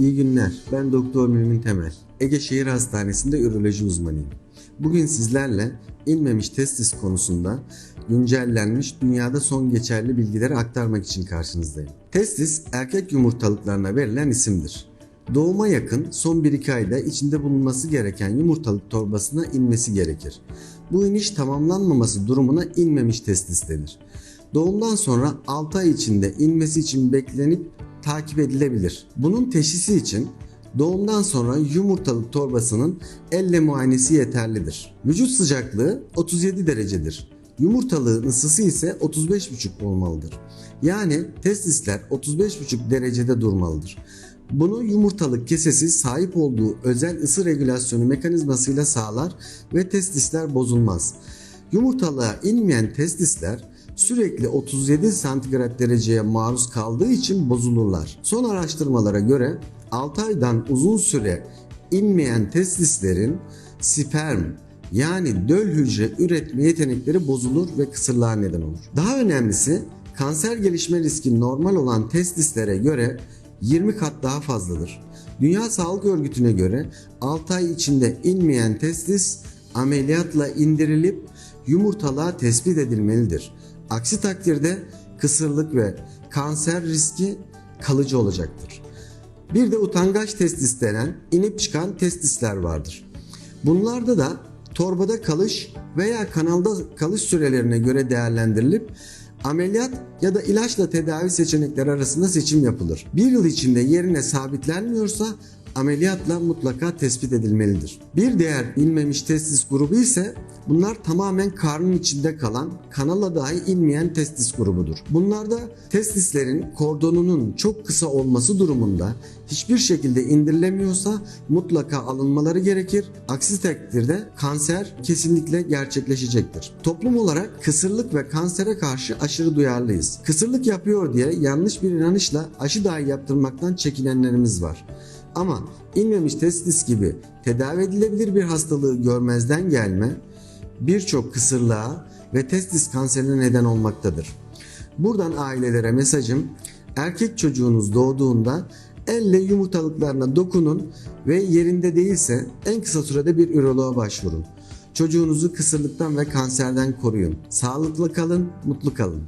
İyi günler. Ben Doktor Mümin Temel. Ege Şehir Hastanesi'nde üroloji uzmanıyım. Bugün sizlerle inmemiş testis konusunda güncellenmiş dünyada son geçerli bilgileri aktarmak için karşınızdayım. Testis erkek yumurtalıklarına verilen isimdir. Doğuma yakın son 1-2 ayda içinde bulunması gereken yumurtalık torbasına inmesi gerekir. Bu iniş tamamlanmaması durumuna inmemiş testis denir. Doğumdan sonra 6 ay içinde inmesi için beklenip takip edilebilir. Bunun teşhisi için doğumdan sonra yumurtalık torbasının elle muayenesi yeterlidir. Vücut sıcaklığı 37 derecedir. Yumurtalığın ısısı ise 35,5 olmalıdır. Yani testisler 35,5 derecede durmalıdır. Bunu yumurtalık kesesi sahip olduğu özel ısı regülasyonu mekanizmasıyla sağlar ve testisler bozulmaz. Yumurtalığa inmeyen testisler sürekli 37 santigrat dereceye maruz kaldığı için bozulurlar. Son araştırmalara göre 6 aydan uzun süre inmeyen testislerin sperm yani döl hücre üretme yetenekleri bozulur ve kısırlığa neden olur. Daha önemlisi kanser gelişme riski normal olan testislere göre 20 kat daha fazladır. Dünya Sağlık Örgütü'ne göre 6 ay içinde inmeyen testis ameliyatla indirilip yumurtalığa tespit edilmelidir. Aksi takdirde kısırlık ve kanser riski kalıcı olacaktır. Bir de utangaç testis denen inip çıkan testisler vardır. Bunlarda da torbada kalış veya kanalda kalış sürelerine göre değerlendirilip ameliyat ya da ilaçla tedavi seçenekleri arasında seçim yapılır. Bir yıl içinde yerine sabitlenmiyorsa ameliyatla mutlaka tespit edilmelidir. Bir diğer inmemiş testis grubu ise bunlar tamamen karnın içinde kalan, kanala dahi inmeyen testis grubudur. Bunlarda testislerin kordonunun çok kısa olması durumunda hiçbir şekilde indirilemiyorsa mutlaka alınmaları gerekir. Aksi takdirde kanser kesinlikle gerçekleşecektir. Toplum olarak kısırlık ve kansere karşı aşırı duyarlıyız. Kısırlık yapıyor diye yanlış bir inanışla aşı dahi yaptırmaktan çekinenlerimiz var. Ama inmemiş testis gibi tedavi edilebilir bir hastalığı görmezden gelme birçok kısırlığa ve testis kanserine neden olmaktadır. Buradan ailelere mesajım erkek çocuğunuz doğduğunda elle yumurtalıklarına dokunun ve yerinde değilse en kısa sürede bir üroloğa başvurun. Çocuğunuzu kısırlıktan ve kanserden koruyun. Sağlıklı kalın, mutlu kalın.